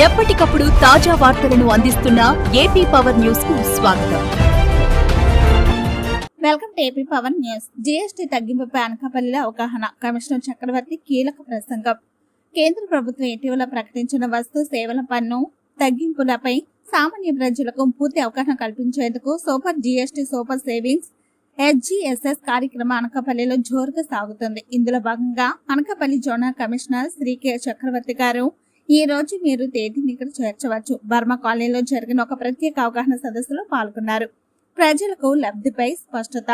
ఎప్పటికప్పుడు తాజా వార్తలను అందిస్తున్న ఏపీ పవర్ న్యూస్కు స్వాగతం. Welcome to AP power news. GST తగ్గింపుపై అనకాపల్లిలో అవగాహన. కమిషనర్ చక్రవర్తి కీలక ప్రసంగం. కేంద్ర ప్రభుత్వం ఇటీవల ప్రకటించిన వస్తు సేవల పన్ను తగ్గింపులపై సామాన్య ప్రజలకు పూర్తి అవగాహన కల్పించేందుకు super GST super savings HGSS కార్యక్రమం అనకాపల్లిలో జోరుగా సాగుతుంది. ఇందులో భాగంగా Anakapalli zonal commissioner Shri K Chakravarthi గారు ఈ రోజు మీరు తేదీని ఇక్కడ చేర్చవచ్చు. బర్మ కాలనీలో జరిగిన ఒక ప్రత్యేక అవగాహన సదస్సులో పాల్గొన్నారు. ప్రజలకు లబ్ధిపై స్పష్టత.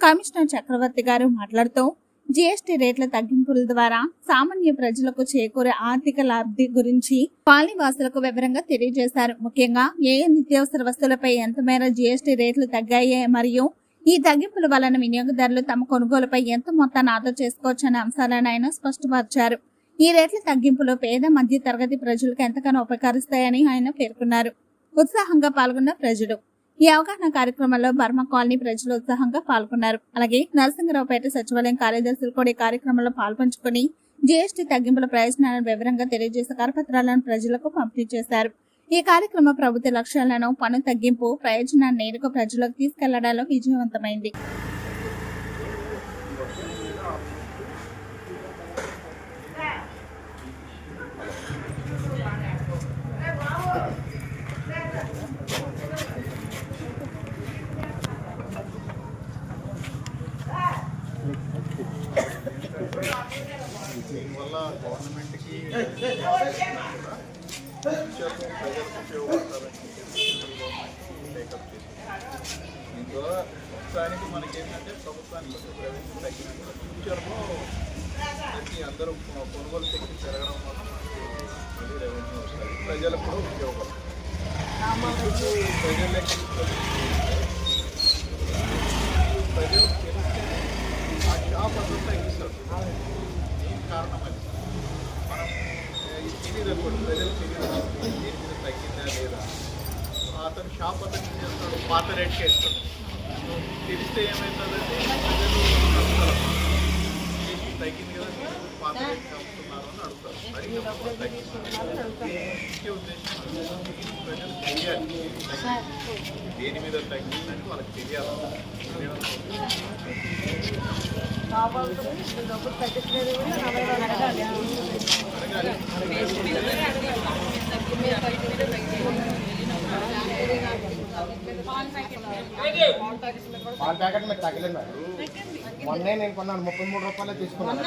కమిషనర్ చక్రవర్తి గారు మాట్లాడుతూ జీఎస్టీ రేట్ల తగ్గింపుల ద్వారా సామాన్య ప్రజలకు చేకూరే ఆర్థిక లబ్ధి గురించి పాలివాసులకు వివరంగా తెలియజేశారు. ముఖ్యంగా ఏ ఏ నిత్యావసర వస్తువులపై ఎంత మేర జీఎస్టీ రేట్లు తగ్గాయి మరియు ఈ తగ్గింపుల వలన వినియోగదారులు తమ కొనుగోలుపై ఎంత మొత్తాన్ని ఆదా చేసుకోవచ్చనే అంశాలను ఆయన స్పష్టపరిచారు. ఈ రేట్ల తగ్గింపులో పేద మధ్య తరగతి ప్రజలకు ఎంతగానో ఉపకరిస్తాయని ఆయన పేర్కొన్నారు. ఉత్సాహంగా పాల్గొన్న ప్రజలు. ఈ అవగాహన కార్యక్రమంలో బర్మ కాలనీ ప్రజలు ఉత్సాహంగా పాల్గొన్నారు. అలాగే నరసింహరావుపేట సచివాలయం కార్యదర్శులు కూడా ఈ కార్యక్రమంలో పాల్పంచుకుని జీఎస్టీ తగ్గింపుల ప్రయోజనాలను వివరంగా తెలియజేసే కరపత్రాలను ప్రజలకు పంపిణీ చేశారు. ఈ కార్యక్రమ ప్రభుత్వ లక్ష్యాలను పన్ను తగ్గింపు ప్రయోజనాన్ని నేరుగా ప్రజలకు తీసుకెళ్ళడంలో విజయవంతమైంది. దీనివల్ల గవర్నమెంట్కి ప్రజలకు ఉపయోగపడతారని టేకప్ చేసింది మొత్తానికి మనకి ఏంటంటే ప్రభుత్వానికి రెవెన్యూ తగ్గినట్టు ఫ్యూచర్లో ప్రతి అందరూ కొనుగోలు శక్తి పెరగడం వల్ల మనకి మళ్ళీ రెవెన్యూ వస్తుంది ప్రజలకు కూడా ఉపయోగపడుతుంది. ఎందుకు ప్రజలకి ప్రజలు తెలిస్తే ఆ షాప్ అంతా తగ్గిస్తారు ఏం కారణం అది మనం ప్రజలు దీని మీద తగ్గిందా లేదా అతను షాప్ అతను చేస్తాడు పాత రేట్కి వేస్తాడు తెలిస్తే ఏమవుతుందంటే ప్రజలు తగ్గింది కదా పాత రేట్కి అమ్ముతున్నారు అని అడుగుతారు అడిగినప్పుడు తగ్గిస్తారు ఉద్దేశం ప్రజలు తెలియాలి దేని మీద తగ్గిందని వాళ్ళకి తెలియాలి పాల ప్యాకెట్ మీరు తగ్గలేదు మేడం. మొన్నే నేను కొన్నాను ముప్పై మూడు రూపాయలు తీసుకున్నాను.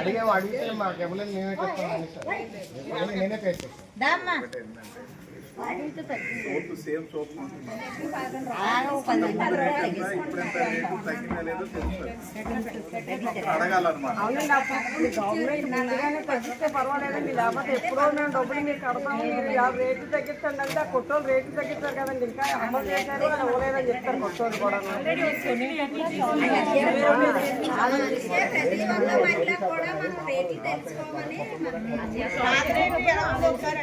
అడిగాము అడిగితే మాకు ఎవరైనా నేనే చెప్తాను నేనే పే చేస్తాను. సోపు సేమ్ సోప్ కొంటున్నాను రేటు తగ్గిందా లేదో తెలుస్తుంది అడగాలన్నమాట. తగ్గిస్తే పర్వాలేదండి లేకపోతే ఎప్పుడో డబ్బులు మీరు కడతాము మీరు అంటే ఆ కొట్టోలు తగ్గిస్తారు కదండి ఇంకా అమలు చేశారు అని ఇవ్వలేదని చెప్తారు కొట్టోలు కూడా ప్రతి ఒక్క మహిళ కూడా మనం తెలుసుకోమని